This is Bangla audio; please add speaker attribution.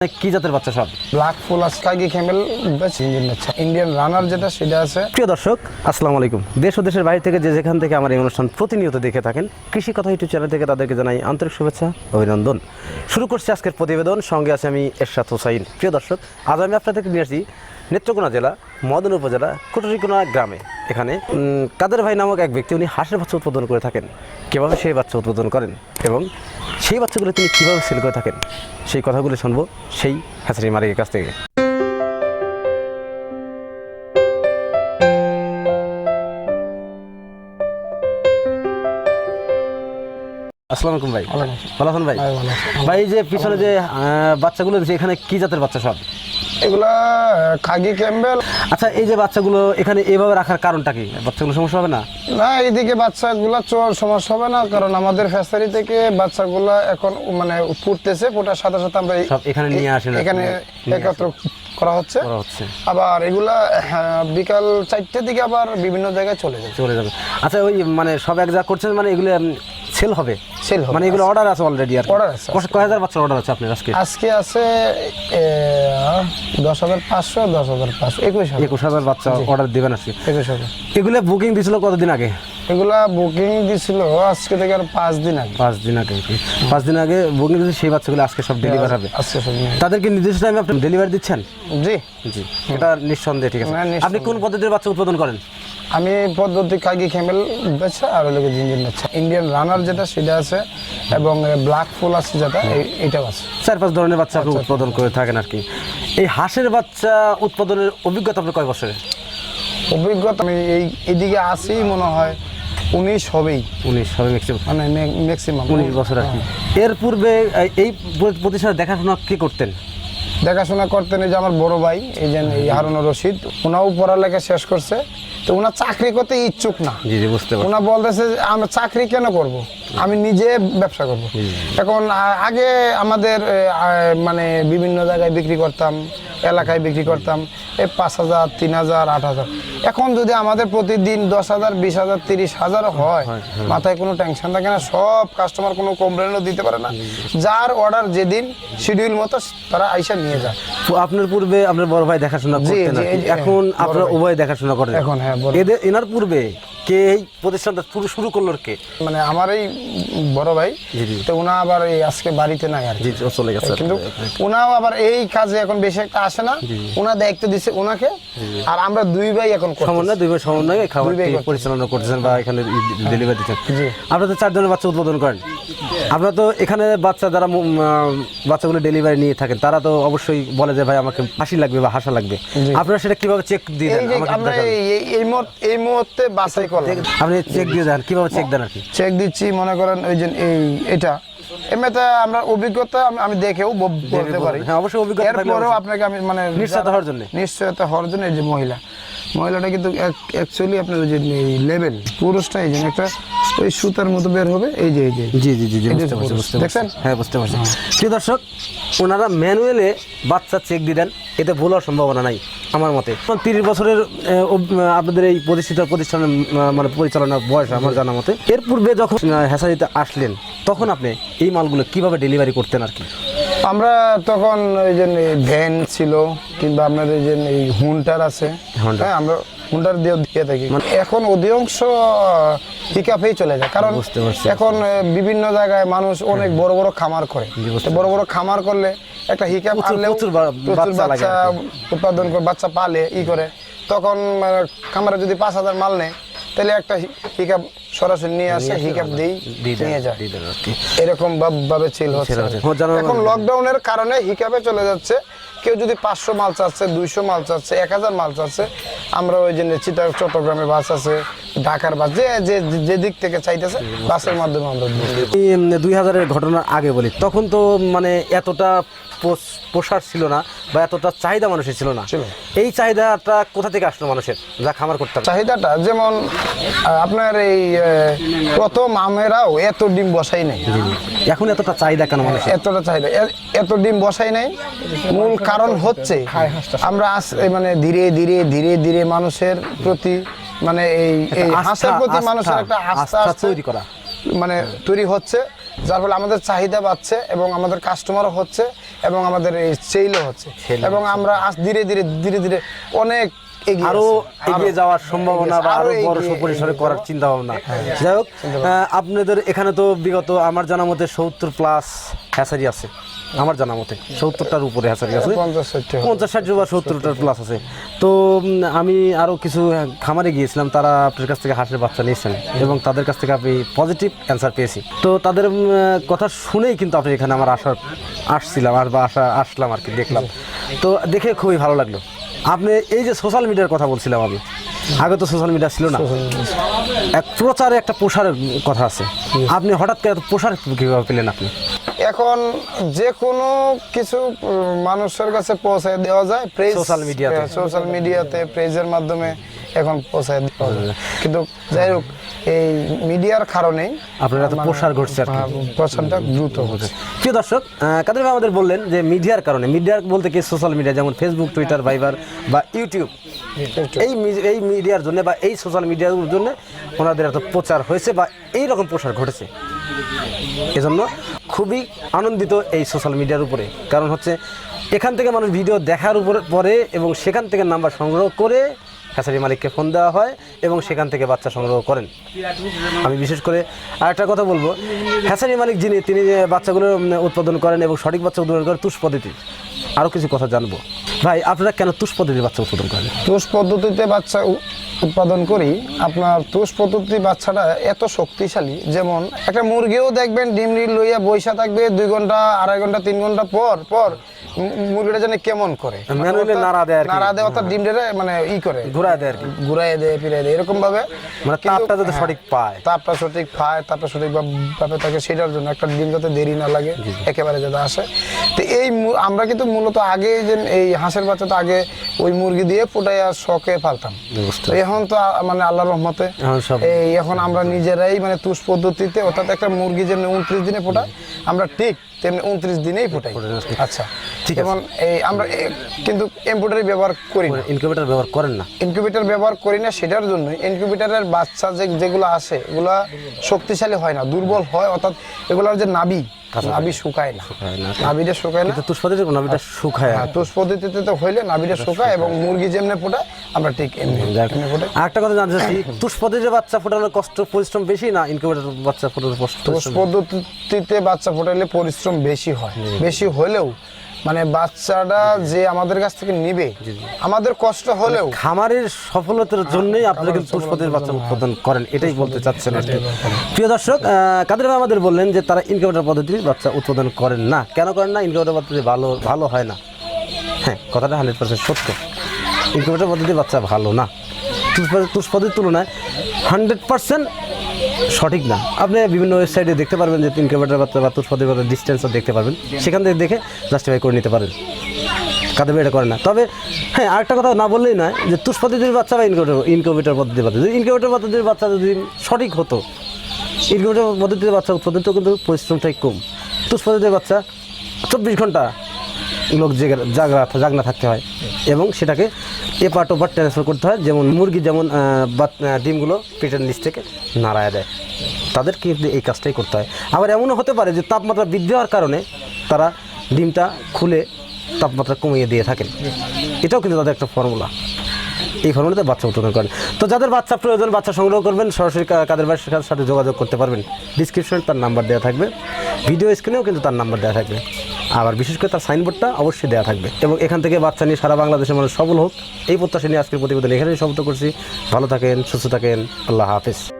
Speaker 1: কি জাতের বাচ্চা সব?
Speaker 2: ব্ল্যাক ফুল স্কাইগি ক্যামেল ইঞ্জিন বাচ্চা। ইন্ডিয়ান রানার যেটা সেটা আছে।
Speaker 1: প্রিয় দর্শক আসসালামু আলাইকুম। দেশ ও দেশের বাইরে থেকে যে যেখান থেকে আমার এই অনুষ্ঠান প্রতিনিয়ত দেখে থাকেন কৃষি কথা ইউটিউব চ্যানেল থেকে তাদেরকে জানাই আন্তরিক শুভেচ্ছা অভিনন্দন। শুরু করছি আজকের প্রতিবেদন সঙ্গে আছে আমি এরশাদ হোসাইন। প্রিয় দর্শক আজ আমি আপনাদেরকে নিয়ে আসছি নেত্রকোনা জেলা মদন উপজেলা কুটুরিকোনা গ্রামে। এখানে কাদের ভাই নামক এক ব্যক্তি উনি হাঁসের বাচ্চা উৎপাদন করে থাকেন। কীভাবে সেই বাচ্চা উৎপাদন করেন এবং সেই বাচ্চাগুলো তিনি কীভাবে সেল করে থাকেন সেই কথাগুলো শুনব সেই হ্যাচারি মালিকের কাছ থেকে। আসসালামু আলাইকুম ভাই। ভালো আছেন ভাই?
Speaker 2: আছি।
Speaker 1: ভাই এই যে পিছনে যে আহ, বাচ্চাগুলো এখানে কি জাতের বাচ্চা সব?
Speaker 2: এগুলা খাগি ক্যাম্বেল।
Speaker 1: আচ্ছা এই যে বাচ্চাগুলো এখানে এভাবে রাখার কারণটা কি? বাচ্চাগুলো সমস্যা হবে না?
Speaker 2: না এইদিকে বাচ্চাগুলা চোর সমস্যা হবে না কারণ আমাদের ফ্যাসারি থেকে বাচ্চাগুলা এখন মানে ফুটতেছে ফোটার সাথে সাথে আমরা
Speaker 1: এখানে নিয়ে আসেন
Speaker 2: এখানে একত্র করা হচ্ছে। আবার এগুলা হ্যাঁ, বিকাল চারটের দিকে আবার বিভিন্ন জায়গায় চলে যাবে।
Speaker 1: চলে যাবে। আচ্ছা ওই মানে সব এক যা করছেন মানে এগুলো সেল হবে?
Speaker 2: সেল হবে
Speaker 1: মানে এগুলো অর্ডার আছে অলরেডি আর
Speaker 2: Order আছে।
Speaker 1: কয় হাজার বাচ্চার অর্ডার আছে আপনার আজকে?
Speaker 2: আজকে আছে দশ হাজার পাঁচশো দশ হাজার পাঁচশো একুশ হাজার।
Speaker 1: একুশ হাজার বাচ্চা অর্ডার দেবেন আজকে।
Speaker 2: একুশ হাজার।
Speaker 1: এগুলো বুকিং দিছিল কতদিন আগে?
Speaker 2: এগুলা বুকিং দিছিল আজকে থেকে আর পাঁচ দিন আগে।
Speaker 1: পাঁচ দিন আগে পাঁচ দিন আগে বুকিং দিয়েছে সেই বাচ্চাগুলো আজকে সব ডেলিভার হবে।
Speaker 2: আজকে সব
Speaker 1: তাদেরকে নির্দিষ্ট টাইমে আপনি ডেলিভারি দিচ্ছেন?
Speaker 2: জি।
Speaker 1: জি এটা নিঃসন্দেহে ঠিক আছে।
Speaker 2: নিঃসন্দেহে।
Speaker 1: আপনি কোন পদ্ধতির বাচ্চা উৎপাদন করেন?
Speaker 2: আমি পদ্ধতি কাগি খেমেল বেছে আর লোকের জিঞ্জিন বেছে ইন্ডিয়ান রানার যেটা সেটা আছে এবং ব্ল্যাক ফুল আছে যেটা এইটাও আছে।
Speaker 1: চার পাঁচ ধরনের বাচ্চা
Speaker 2: আচ্ছা,
Speaker 1: আপনি উৎপাদন করে থাকেন আর কি। এই হাঁসের বাচ্চা উৎপাদনের অভিজ্ঞতা আপনার কয় বছরে
Speaker 2: অভিজ্ঞতা আমি এই এদিকে আসি মনে হয় উনিশ হবেই।
Speaker 1: উনিশ হবে ম্যাক্সিমাম
Speaker 2: মানে ম্যাক্সিমাম
Speaker 1: উনিশ বছর আর কি। এর পূর্বে এই- প্রতিষ্ঠানে দেখাশোনা কি করতেন?
Speaker 2: দেখাশোনা করতেন এই যে আমার বড় ভাই এই যে এই হারুনুর রশিদ ওনাও পড়ালেখা শেষ করছে। তো ওনার চাকরি করতে ইচ্ছুক না।
Speaker 1: জি জি বুঝতে পারছি।
Speaker 2: ওনা বলতেছে আমরা আমি চাকরি কেন করব? আমি নিজে ব্যবসা করব। এখন আগে আমাদের মানে বিভিন্ন জায়গায় বিক্রি করতাম। এলাকায় বিক্রি করতাম। এই পাঁচ হাজার তিন হাজার আট হাজার। এখন যদি আমাদের প্রতিদিন দশ হাজার বিশ হাজার তিরিশ হাজার হয় মাথায় কোনো টেনশন থাকে না সব কাস্টমার কোনো কমপ্লেনও দিতে পারে না। যার অর্ডার যেদিন শিডিউল মতো তারা আইসা নিয়ে যায়।
Speaker 1: তো আপনার পূর্বে আপনার বড় ভাই দেখাশোনা করতেন এখন আপনারা উভয় দেখাশোনা করেন।
Speaker 2: এখন হ্যাঁ,
Speaker 1: এদের এনার পূর্বে কে এই প্রতিষ্ঠানটা শুরু শুরু করল কে?
Speaker 2: মানে আমার এই বড় ভাই। তো ওনা আবার এই আজকে বাড়িতে নাই আর
Speaker 1: জি চলে গেছে।
Speaker 2: কিন্তু ওনাও আবার এই কাজে এখন বেশি একটা আসে না। ওনা দায়িত্ব দিছে ওনাকে আর আমরা দুই ভাই এখন।
Speaker 1: সমন্বয় দুই ভাই সমন্বয়ে খাবার পরিচালনা করতেছেন বা এখানে ডেলিভারি দিচ্ছেন। আপনারা তো চার ধরনের বাচ্চা উৎপাদন করেন। আপনারা তো এখানে বাচ্চা যারা বাচ্চাগুলো ডেলিভারি নিয়ে থাকেন তারা তো অবশ্যই বলে যে ভাই আমাকে হাসি লাগবে বা হাসা লাগবে। আপনারা সেটা কীভাবে চেক দিয়ে
Speaker 2: আমরা এই- মুহূর্তে এই মুহূর্তে বাছাই করলাম
Speaker 1: আপনি চেক দিয়ে দেন কীভাবে চেক দেন আর কি?
Speaker 2: চেক দিচ্ছি মনে করেন ওই যে এই এটা। এমনিতে আমরা অভিজ্ঞতা আমি- দেখেও বলতে পারি।
Speaker 1: হ্যাঁ, অবশ্যই অভিজ্ঞতা
Speaker 2: এরপরেও আপনাকে আমি মানে
Speaker 1: নিশ্চয়তা হওয়ার জন্যে।
Speaker 2: নিশ্চয়তা হওয়ার জন্য এই যে মহিলা। মহিলাটা কিন্তু অ্যাকচুয়ালি আপনার ওই যে লেভেল পুরুষটা এই যে একটা ওই সুতার মতো বের হবে এই যে এই যে।
Speaker 1: জি জি জি জি বুঝতে পারছি বুঝতে
Speaker 2: দেখছেন?
Speaker 1: হ্যাঁ বুঝতে পারছি। প্রিয় দর্শক ওনারা ম্যানুয়ালে বাচ্চা চেক দিয়ে দেন এতে ভুল হওয়ার সম্ভাবনা নাই। আমার মতে। তিরিশ বছরের আপনাদের এই প্রতিষ্ঠিত প্রতিষ্ঠানের মানে পরিচালনার বয়স আমার জানা মতে। এর পূর্বে যখন আহ, হেসারিতে আসলেন তখন আপনি এই মালগুলো কীভাবে ডেলিভারি করতেন আর কি?
Speaker 2: আমরা তখন ওই যে ভ্যান ছিল কিংবা আপনাদের যে এই হুন্টার আছে। হ্যাঁ আমরা হুন্টার দিয়ে দিয়ে থাকি। এখন অধিকাংশ পিকআপেই চলে যায়। কারণ
Speaker 1: বুঝতে পারছি।
Speaker 2: এখন বিভিন্ন জায়গায় মানুষ অনেক বড় বড় খামার করে। বড় বড় খামার করলে একটা হিকাপ আনলেও
Speaker 1: প্রচুর বাচ্চা
Speaker 2: উৎপাদন করে বাচ্চা পালে ই করে। তখন খামারে যদি পাঁচ হাজার মাল নেয় তাহলে একটা হিকাপ সরাসরি নিয়ে আসে হিকাপ দিই নিয়ে যায়। এরকম ভাবে
Speaker 1: ছিল
Speaker 2: এখন লকডাউনের কারণে হিকাপে চলে যাচ্ছে। কেউ যদি পাঁচশো মাল চাচ্ছে দুইশো মাল চাচ্ছে এক হাজার মাল চাচ্ছে আমরা ওই জন্য চিটা চট্টগ্রামে বাস আছে ঢাকার বাস যে যে যে দিক থেকে চাইতেছে বাসের মাধ্যমে আমরা দুই
Speaker 1: হাজারের ঘটনার আগে বলি তখন তো মানে এতটা প্রসার ছিল না বা এতটা চাহিদা মানুষের ছিল না। এই চাহিদাটা কোথা থেকে আসলো মানুষের যা খামার করতে
Speaker 2: চাহিদাটা যেমন আপনার এই প্রথম আমেরাও এত ডিম বসাই নাই।
Speaker 1: এখন এতটা চাহিদা কেন মানুষের?
Speaker 2: এতটা চাহিদা এত ডিম বসাই নাই। মূল কারণ হচ্ছে আমরা মানে ধীরে ধীরে ধীরে ধীরে মানুষের প্রতি মানে এই এই
Speaker 1: আস্থা-
Speaker 2: হাঁসের প্রতি মানুষের একটা আস্থা
Speaker 1: তৈরি করা।
Speaker 2: মানে তৈরি হচ্ছে যার ফলে আমাদের চাহিদা বাড়ছে এবং আমাদের কাস্টমারও হচ্ছে এবং আমাদের এই সেলও হচ্ছে এবং আমরা আজ ধীরে ধীরে ধীরে ধীরে অনেক আরও
Speaker 1: এগিয়ে
Speaker 2: আরো-
Speaker 1: যাওয়ার সম্ভাবনা বা আরও
Speaker 2: আরও
Speaker 1: বড়
Speaker 2: এগিয়ে-
Speaker 1: পরিসরে করার চিন্তা ভাবনা যাই হোক আপনাদের এখানে তো বিগত আমার জানা মতে সত্তর প্লাস হ্যাসারি আছে। আমার জানা মতে সত্তরটার উপরে হ্যাসারি আছে।
Speaker 2: পঞ্চাশ
Speaker 1: ষাট বা সত্তরটার প্লাস আছে। তো আমি আরও কিছু খামারে গিয়েছিলাম তারা আপনার কাছ থেকে হাঁসের বাচ্চা নিয়েছেন এবং তাদের কাছ থেকে আমি পজিটিভ অ্যান্সার পেয়েছি। তো তাদের কথা শুনেই কিন্তু আপনি এখানে আমার আসার আসছিলাম আর বা আসা আসলাম আর কি দেখলাম। তো দেখে খুবই ভালো লাগল। আপনি এই যে সোশ্যাল মিডিয়ার কথা বলছিলাম আমি আগে তো সোশ্যাল মিডিয়া ছিল না। এক প্রচারে একটা প্রসারের কথা আছে। আপনি হঠাৎ করে প্রসার কীভাবে পেলেন আপনি?
Speaker 2: এখন যে কোনো কিছু মানুষের কাছে পৌঁছায় দেওয়া যায়। Press
Speaker 1: social media-তে।
Speaker 2: সোশ্যাল মিডিয়াতে প্রেজের মাধ্যমে এখন পৌঁছায় দেওয়া যায়। কিন্তু যাই হোক এই মিডিয়ার কারণেই
Speaker 1: আপনার এত প্রসার ঘটছে
Speaker 2: প্রচারটা দ্রুত হচ্ছে।
Speaker 1: প্রিয় দর্শক কাদের আমাদের বললেন যে মিডিয়ার কারণে মিডিয়ার বলতে কি সোশ্যাল মিডিয়া যেমন ফেসবুক টুইটার ভাইবার বা ইউটিউব এই এই মিডিয়ার জন্য বা এই সোশ্যাল মিডিয়ার জন্য ওনাদের এত প্রচার হয়েছে বা এই রকম প্রসার ঘটেছে? এজন্য খুবই আনন্দিত এই সোশ্যাল মিডিয়ার উপরে। কারণ হচ্ছে, এখান থেকে মানুষ ভিডিও দেখার উপরে পরে এবং সেখান থেকে নাম্বার সংগ্রহ করে হ্যাচারি মালিককে ফোন দেওয়া হয় এবং সেখান থেকে বাচ্চা সংগ্রহ করেন। আমি বিশেষ করে আরেকটা কথা বলব হ্যাচারি মালিক যিনি, তিনি বাচ্চাগুলো উৎপাদন করেন এবং সঠিক বাচ্চা উৎপাদন করেন তুষ পদ্ধতি। আরও কিছু কথা জানব। ভাই, আপনারা কেন তুষ পদ্ধতিতে বাচ্চা উৎপাদন করেন?
Speaker 2: তুষ পদ্ধতিতে বাচ্চা উৎপাদন করি, আপনার তুষ পদ্ধতি বাচ্চাটা এত শক্তিশালী, যেমন একটা মুরগিও দেখবেন ডিম লইয়া বৈশা থাকবে দুই ঘণ্টা, আড়াই ঘণ্টা, তিন ঘণ্টা পর পর মুরগিটা জানি কেমন করে?
Speaker 1: Manually নাড়া দেয় আর কি।
Speaker 2: নাড়া দেয় অর্থাৎ ডিম মানে ই করে।
Speaker 1: ঘোরা দেয় আর কি।
Speaker 2: ঘুরাই দেয় ফিরাই দেয় এরকম ভাবে
Speaker 1: মানে তাপটা যাতে
Speaker 2: হ্যাঁ,
Speaker 1: সঠিক পায়।
Speaker 2: তাপটা সঠিক পায় তাপটা সঠিক ভাবে থাকে সেটার জন্য একটা ডিম যাতে দেরি না লাগে একেবারে যাতে আসে। তো এই আমরা কিন্তু মূলত আগে যে এই হাঁসের বাচ্চা তো আগে ওই মুরগি দিয়ে ফুটাইয়া শখে পালতাম এখন তো মানে আল্লাহ রহমতে
Speaker 1: এখন
Speaker 2: এই এখন আমরা নিজেরাই মানে তুষ পদ্ধতিতে অর্থাৎ একটা মুরগি যেমনি উনত্রিশ দিনে ফোটায় আমরা ঠিক তেমনি উনত্রিশ দিনেই ফোটাই। আচ্ছা
Speaker 1: ঠিক আছে।
Speaker 2: যেমন এই আমরা কিন্তু এমব্রয়ডারি ব্যবহার করি না।
Speaker 1: ইনকিউবেটর ব্যবহার করেন না।
Speaker 2: ইনকিউবেটর ব্যবহার করি না সেটার জন্য ইনকিউবেটরের বাচ্চা যে যেগুলো আসে এগুলা শক্তিশালী হয় না দুর্বল হয় অর্থাৎ এগুলোর যে নাবি নাবি শুকায় না। নাবিটা শুকায় না।
Speaker 1: তুষ পদ্ধতির নাভিটা শুকায়
Speaker 2: হ্যাঁ তোষ পদ্ধতিতে তো হইলে নাবিটা শুকায় এবং মুরগি যেমনি ফোটায় আমরা ঠিক এমনি
Speaker 1: আরেকটা কথা জানতে চাচ্ছি তুষ পদ্ধতির বাচ্চা ফোটানোর কষ্ট পরিশ্রম বেশি না ইনকিউবেটর বাচ্চা ফোটানোর কষ্ট?
Speaker 2: তোষ পদ্ধতিতে বাচ্চা ফোটাইলে পরিশ্রম বেশি হয়। বেশি হলেও মানে বাচ্চাটা যে আমাদের কাছ থেকে নিবে আমাদের কষ্ট হলেও।
Speaker 1: খামারের সফলতার জন্যই আপনারা কিন্তু তুষ পদ্ধতির বাচ্চা উৎপাদন করেন এটাই বলতে চাচ্ছেন আর প্রিয় দর্শক কাদের ভাই আমাদের বললেন যে তারা ইনকিউবেটর পদ্ধতির বাচ্চা উৎপাদন করেন না। কেন করেন না? ইনকিউবেটর পদ্ধতি ভালো ভালো হয় না। হ্যাঁ কথাটা হান্ড্রেড পার্সেন্ট সত্য। ইনকিউবেটর পদ্ধতির বাচ্চা ভালো না। তুষ পদ্ধতি- তুষ পদ্ধতির তুলনায় হান্ড্রেড পার্সেন্ট সঠিক না। আপনি বিভিন্ন ওয়েবসাইটে দেখতে পারবেন যে ইনকিউবেটর বাচ্চা বা তুষ পদ্ধতির বাচ্চা ডিস্টেন্সও দেখতে পারবেন। সেখান থেকে দেখে জাস্টিফাই করে নিতে পারেন। কাদের এটা করে না। তবে হ্যাঁ আরেকটা কথা না বললেই নয় যে তুষ পদ্ধতির বাচ্চা বা ইনকিউবেটর ইনকিউবেটর পদ্ধতির বাচ্চা যদি ইনকিউবেটর পদ্ধতির বাচ্চা যদি সঠিক হতো ইনকিউবেটর পদ্ধতির বাচ্চা উৎপাদন তো কিন্তু পরিশ্রমটাই কম। তুষ বাচ্চা চব্বিশ ঘণ্টা লোক জেগে- জাগরা, জাগনা থাকতে হয়। এবং সেটাকে এপার ওপার ট্রান্সফার করতে হয়, যেমন মুরগি যেমন ডিমগুলো পেটের নিচ থেকে নাড়ায় দেয়। তাদের কিন্তু এই কাজটাই করতে হয়। আবার এমনও হতে পারে যে তাপমাত্রা বৃদ্ধি হওয়ার কারণে তারা ডিমটা খুলে তাপমাত্রা কমিয়ে দিয়ে থাকেন। এটাও কিন্তু তাদের একটা ফর্মুলা এই ফর্মুলাতে বাচ্চা উৎপাদন করেন। তো যাদের বাচ্চা প্রয়োজন, বাচ্চা সংগ্রহ করবেন, সরাসরি কাদের বাসার সাথে যোগাযোগ করতে পারবেন। ডিসক্রিপশনে তার নাম্বার দেওয়া থাকবে। ভিডিও স্ক্রিনেও কিন্তু তার নাম্বার দেওয়া থাকবে। আবার বিশেষ করে তার সাইনবোর্ডটা অবশ্যই দেওয়া থাকবে। এবং এখান থেকে বাচ্চা নিয়ে সারা বাংলাদেশের মানুষ সবল হোক। এই প্রত্যাশা নিয়ে আজকের প্রতিবেদন এখানেই সমাপ্ত করছি। ভালো থাকেন, সুস্থ থাকেন। আল্লাহ হাফিজ।